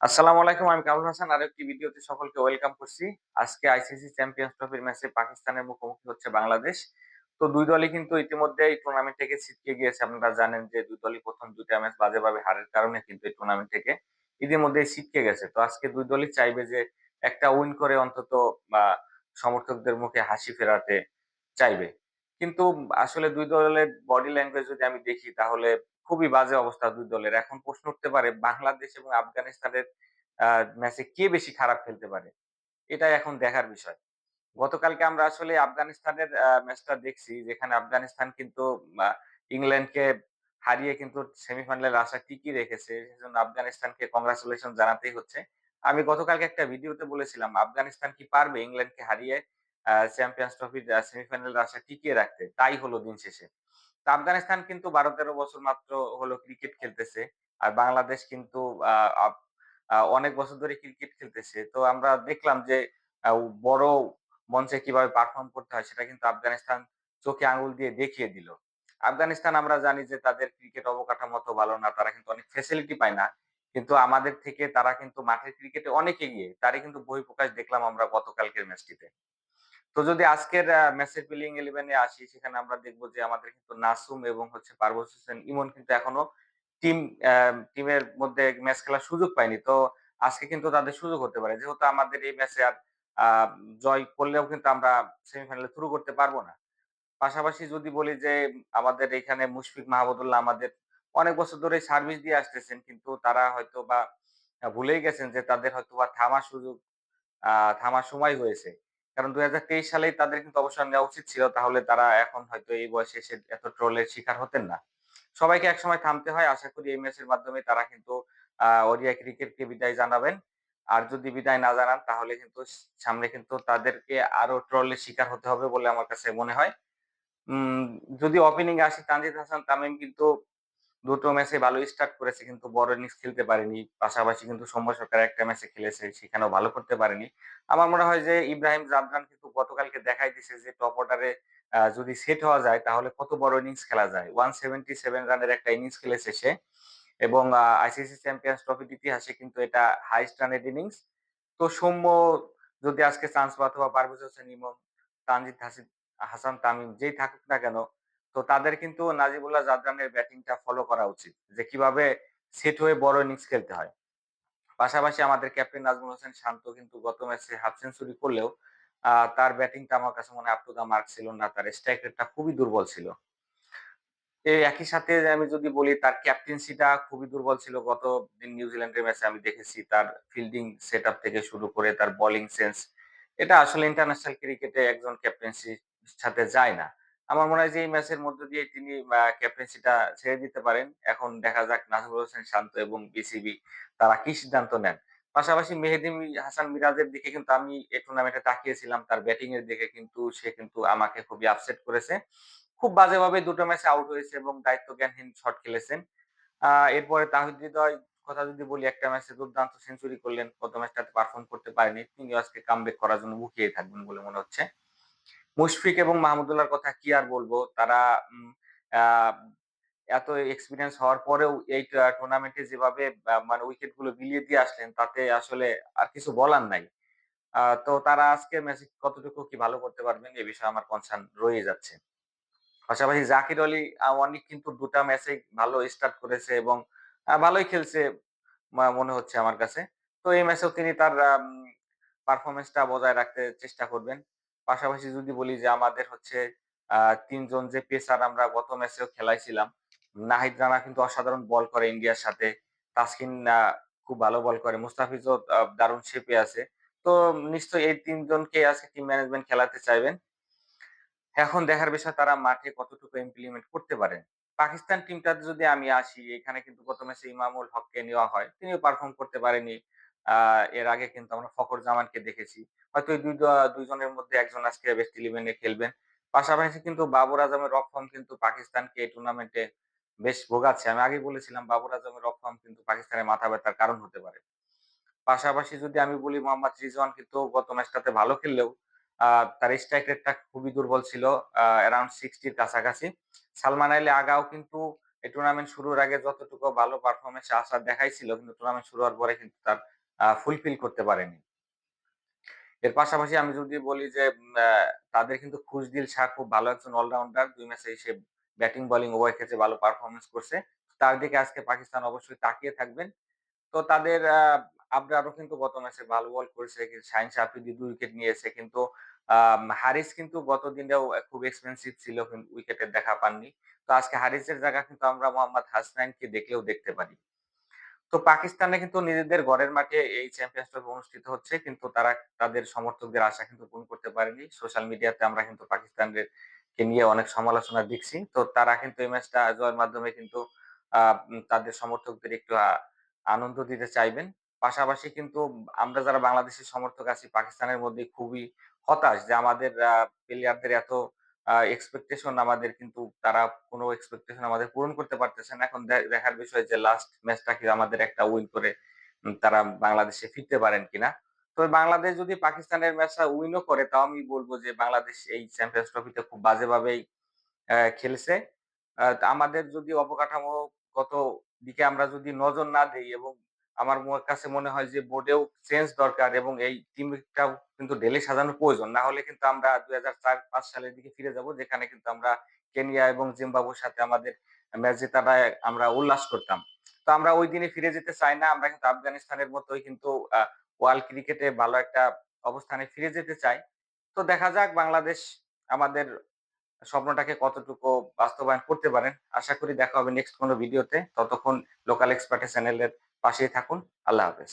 আসসালামু আলাইকুম, আমি কামরুল হাসান। আর একটি ভিডিওতে সকলকে ওয়েলকাম করছি। আজকে আইসিসি চ্যাম্পিয়ন্স ট্রফির ম্যাচে পাকিস্তানের মুখোমুখি হচ্ছে বাংলাদেশ। তো দুই দলই কিন্তু ইতিমধ্যে এই টুর্নামেন্ট থেকে ছিটকে গিয়েছে। আপনারা জানেন যে দুই দলই প্রথম দুইটা ম্যাচ বাজেভাবে হারের কারণে কিন্তু এই টুর্নামেন্ট থেকে ইতিমধ্যে ছিটকে গেছে। তো আজকে দুই দলই চাইবে যে একটা উইন করে অন্তত বা সমর্থকদের মুখে হাসি ফেরাতে চাইবে। কিন্তু আসলে দুই দলের বডি ল্যাঙ্গুয়েজ যদি আমি দেখি, তাহলে খুবই বাজে অবস্থা দুই দলের। এখন প্রশ্ন উঠতে পারে, বাংলাদেশ এবং আফগানিস্তানের ম্যাচে কে বেশি খারাপ খেলতে পারে? এটাই এখন দেখার বিষয়। গতকালকে আমরা আসলে আফগানিস্তানের ম্যাচটা দেখছি, যেখানে আফগানিস্তান কিন্তু ইংল্যান্ডকে হারিয়ে কিন্তু সেমিফাইনালের আশা টিকিয়ে রেখেছে। সেজন্য আফগানিস্তানকে কংগ্রাচুলেশন জানাতেই হচ্ছে। আমি গতকালকে একটা ভিডিওতে বলেছিলাম, আফগানিস্তান কি পারবে ইংল্যান্ডকে হারিয়ে চ্যাম্পিয়ন্স ট্রফির আ সেমিফাইনালের আশা টিকিয়ে রাখতে? তাই হলো দিন শেষে। তো আফগানিস্তান কিন্তু ১২-১৩ বছর মাত্র হলো ক্রিকেট খেলতেছে। আর বাংলাদেশ কিন্তু অনেক বছর ধরে ক্রিকেট খেলতেছে। তো আমরা দেখলাম যে বড় মঞ্চে কীভাবে পারফর্ম করতে হয় সেটা কিন্তু আফগানিস্তান চোখে আঙুল দিয়ে দেখিয়ে দিল। আফগানিস্তান আমরা জানি যে, তাদের ক্রিকেট অবকাঠামো অত ভালো না। তারা কিন্তু অনেক ফ্যাসিলিটি পায় না। কিন্তু আমাদের থেকে তারা কিন্তু মাঠের ক্রিকেটে অনেক এগিয়ে। তারই কিন্তু বহিঃপ্রকাশ দেখলাম আমরা গতকালকের ম্যাচটিতে। তো যদি আজকের প্লেইং 11 এ আসি, সেখানে আমরা দেখব যে আমাদের কিন্তু নাসুম এবং হচ্ছে পারভেজ হোসেন ইমন কিন্তু এখনও টিম টিমের মধ্যে ম্যাচ খেলার সুযোগ পায়নি। তো আজকে কিন্তু তাদের সুযোগ হতে পারে। যেহেতু আমাদের এই ম্যাচে আর জয় করলেও কিন্তু আমরা সেমিফাইনালে শুরু করতে পারব না। পাশাপাশি যদি বলি যে আমাদের এখানে মুশফিক মাহমুদুল্লাহ আমাদের অনেক বছর ধরে সার্ভিস দিয়ে আসতেছেন। কিন্তু তারা হয়তো বা ভুলেই গেছেন যে তাদের হয়তোবা থামার সুযোগ থামার সময় হয়েছে। কারণ ২০২৩ সালেই তাদের কিন্তু অবসর নেওয়া উচিত ছিল। তাহলে তারা এখন হয়তো এই বয়সে এসে এত ট্রোলের শিকার হতেন না। সবাইকে একসময় থামতে হয়। আশা করি এই ম্যাচের মাধ্যমে তারা কিন্তু ওডিআই ক্রিকেটকে বিদায় জানাবেন। আর যদি বিদায় না জানান, তাহলে কিন্তু সামনে কিন্তু তাদেরকে আরও ট্রলের শিকার হতে হবে বলে আমার কাছে মনে হয়। উম, যদি ওপেনিং আসি, তানজিদ হাসান, তামিম কিন্তু দুটো ম্যাচে ভালো স্টার্ট করেছে কিন্তু বড় ইনিংস খেলতে পারেনি। পাশাপাশি কিন্তু সৌম্য সরকার একটা ম্যাচে খেলেছে, সেখানেও ভালো করতে পারেনি। আমার মনে হয় যে ইব্রাহিম জাদরান কিন্তু গতকালকে দেখাই দিছে যে টপ অর্ডারে যদি সেট হওয়া যায় তাহলে কত বড় ইনিংস খেলা যায়। 177 রানের একটা ইনিংস খেলেছে সে এবং আইসিসি চ্যাম্পিয়ন্স ট্রফির ইতিহাসে কিন্তু এটা হাইয়েস্ট রানের ইনিংস। তো সৌম্য যদি আজকে চান্স পায় অথবা পারভেজ হোসেন ইমন, তানজিদ হাসিন হাসান তামিম যেই থাকুক না কেন তো তাদের কিন্তু নাজিবুল্লাহ জাদরানের ব্যাটিংটা ফলো করা উচিত। যে কীভাবে সেট হয়ে বড় ইনিংস খেলতে হয়। পাশাপাশি আমাদের ক্যাপ্টেন নাজমুল হোসেন শান্ত কিন্তু গত ম্যাচে হাফ সেঞ্চুরি করলেও তার ব্যাটিংটা আমার কাছে মনে আপ টু দ্য মার্ক ছিল না। তার স্ট্রাইক রেটটা খুবই দুর্বল ছিল। এই একই সাথে আমি যদি বলি, তার ক্যাপ্টেন্সিটা খুবই দুর্বল ছিল। গত দিন নিউজিল্যান্ডের ম্যাচে আমি দেখেছি, তার ফিল্ডিং সেটআপ থেকে শুরু করে তার বোলিং সেন্স এটা আসলে ইন্টারন্যাশনাল ক্রিকেটে একজন ক্যাপ্টেন্সির সাথে যায় না। আমার মনে হয় যে, এই ম্যাচের মধ্যে দিয়ে তিনি ক্যাপ্টেন্সিটা ছেড়ে দিতে পারেন। এখন দেখা যাক নাজমুল হোসেন শান্ত এবং বিসিবি তারা কি সিদ্ধান্ত নেন। পাশাপাশি মেহেদী মি হাসান মিরাজের দিকে কিন্তু আমি এই টুর্নামেন্টে তাকিয়েছিলাম তার ব্যাটিং এর দিকে কিন্তু সে কিন্তু আমাকে খুবই আপসেট করেছে। খুব বাজেভাবে দুটো ম্যাচে আউট হয়েছে এবং দায়িত্বজ্ঞানহীন শট খেলেছেন। এরপরে তাহিদ হৃদয়, কথা যদি বলি, একটা ম্যাচে দুর্দান্ত সেঞ্চুরি করলেন। গত ম্যাচটাতে পারফর্ম করতে পারেনি। তিনিও আজকে কামব্যাক করার জন্য মুখিয়ে থাকবেন বলে মনে হচ্ছে। মুশফিক এবং মাহমুদুল্লাহর কথা কি আর বলব তারা এত এক্সপিরিয়েন্স হওয়ার পরেও এই টুর্নামেন্টে যেভাবে মানে উইকেটগুলো বিলিয়ে দিয়ে আসলেন, তাতে আসলে আর কিছু বলার নাই। তো তারা আজকের ম্যাচে কতটুকু কি ভালো করতে পারবেন, এ বিষয়ে আমার কনসার্ন রয়ে যাচ্ছে। পাশাপাশি জাকির আলী অনেক কিন্তু দুটা ম্যাচে ভালো স্টার্ট করেছে এবং ভালোই খেলছে মনে হচ্ছে আমার কাছে। তো এই ম্যাচেও তিনি তার আম পারফরম্যান্সটা বজায় রাখতে চেষ্টা করবেন। পাশাপাশি যদি বলি যে আমাদের হচ্ছে আ ৩ জন যে পেসার আমরা গত ম্যাচেও খেলাইছিলাম। নাহিদ রানা কিন্তু অসাধারণ বল করে ইন্ডিয়ার সাথে। তাসকিন খুব ভালো বল করে। মুস্তাফিজও দারুণ শেপে আছে। তো নিশ্চয়ই এই তিনজনকে আজকে টিম ম্যানেজমেন্ট খেলাতে চাইবেন। এখন দেখার বিষয় তারা মাঠে কতটুকু ইমপ্লিমেন্ট করতে পারেন। পাকিস্তান টিমটাতে যদি আমি আসি, এখানে কিন্তু ১ম ম্যাচে ইমামুল হককে নেওয়া হয়। তিনিও পারফর্ম করতে পারেনি। এর আগে কিন্তু আমরা ফখর জামানকে দেখেছি। হয়তো এই ২ দ ২ জনের মধ্যে একজন আজকে বেস্ট 11 এ খেলবেন। পাশাপাশি কিন্তু বাবর আজমের রক কিন্তু পাকিস্তানকে এই টুর্নামেন্টে বেশ ভোগাচ্ছে। আমি আগে বলেছিলাম, বাবর আজমের রক কিন্তু পাকিস্তানের মাথা ব্যাথার কারণ হতে পারে। পাশাপাশি যদি আমি বলি, মোহাম্মদ রিজওয়ান কিন্তু গত ম্যাচটাতে ভালো খেললেও তার স্ট্রাইক রেটটা খুবই দুর্বল ছিল। অ্যারাউন্ড সিক্সটির কাছাকাছি। সালমান আলী আগাও কিন্তু এই টুর্নামেন্ট শুরুর আগে যতটুকু ভালো পারফরমেন্স আশা দেখাইছিল, কিন্তু টুর্নামেন্ট শুরু হওয়ার পরে কিন্তু তার ফুলফিল করতে পারেনি। এর পাশাপাশি আমি যদি বলি যে তাদের কিন্তু খুশদিল শাহ খুব ভালো একজন অলরাউন্ডার দুই ম্যাচে সে ব্যাটিং বোলিং উভয় ক্ষেত্রে ভালো পারফরমেন্স করছে। তার দিকে আজকে পাকিস্তান অবশ্যই তাকিয়ে থাকবেন। তো তাদের আবরারও কিন্তু গত ম্যাচে ভালো বল করেছে। শাহিন আফ্রিদি দুই উইকেট নিয়েছে, কিন্তু হারিস কিন্তু গত দিনেও খুব এক্সপেন্সিভ ছিল উইকেটের দেখা পাননি। তো আজকে হারিসের জায়গা কিন্তু আমরা মোহাম্মদ হাসনাইনকে দেখলেও দেখতে পারি। তো পাকিস্তানে কিন্তু নিজেদের ঘরের মাঠে এই চ্যাম্পিয়ন্স ট্রফি অনুষ্ঠিত হচ্ছে, কিন্তু তারা তাদের সমর্থকদের আশা কিন্তু পূরণ করতে পারেনি। সোশ্যাল মিডিয়াতে আমরা কিন্তু পাকিস্তানের কে নিয়ে অনেক সমালোচনা দেখছি। তো তারা কিন্তু এই ম্যাচটা জয়ের মাধ্যমে কিন্তু তাদের সমর্থকদের একটু আনন্দ দিতে চাইবেন। পাশাপাশি কিন্তু আমরা যারা বাংলাদেশের সমর্থক আছি, পাকিস্তানের মধ্যে খুবই হতাশ যে আমাদের প্লেয়ারদের এত এক্সপেকটেশন আমাদের কিন্তু তারা কোনো এক্সপেকটেশন আমাদের পূরণ করতে পারতেছে না। এখন দেখার বিষয় যে লাস্ট ম্যাচটা কি আমাদের একটা উইন করে তারা বাংলাদেশে ফিরতে পারেন কিনা তবে বাংলাদেশ যদি পাকিস্তানের ম্যাচটা উইনও করে, তাও আমি বলব যে বাংলাদেশ এই চ্যাম্পিয়ন্স ট্রফিতে খুব বাজেভাবেই খেলছে। আমাদের যদি অবকাঠামোগত দিকে আমরা যদি নজর না দিই এবং আমার কাছে মনে হয় যে বোর্ডেও চেঞ্জ দরকার এবং এই টিমটাও কিন্তু ডেলি সাজানোর প্রয়োজন। না হলে কিন্তু আমরা দুই হাজার চার পাঁচ সালের দিকে ফিরে যাব, যেখানে কিন্তু আমরা কেনিয়া এবং জিম্বাবুর সাথে আমাদের ম্যাচ জেতাটায় আমরা উল্লাস করতাম। তো আমরা ওই দিনে ফিরে যেতে চাই না, আমরা কিন্তু আফগানিস্তানের মতোই কিন্তু ওয়ার্ল্ড ক্রিকেটে ভালো একটা অবস্থানে ফিরে যেতে চাই। তো দেখা যাক বাংলাদেশ আমাদের স্বপ্নটাকে কতটুকু বাস্তবায়ন করতে পারেন। আশা করি দেখা হবে নেক্সট কোনো ভিডিওতে ততক্ষণ লোকাল এক্সপার্টের চ্যানেলের পাশেই থাকুন। আল্লাহ হাফেজ।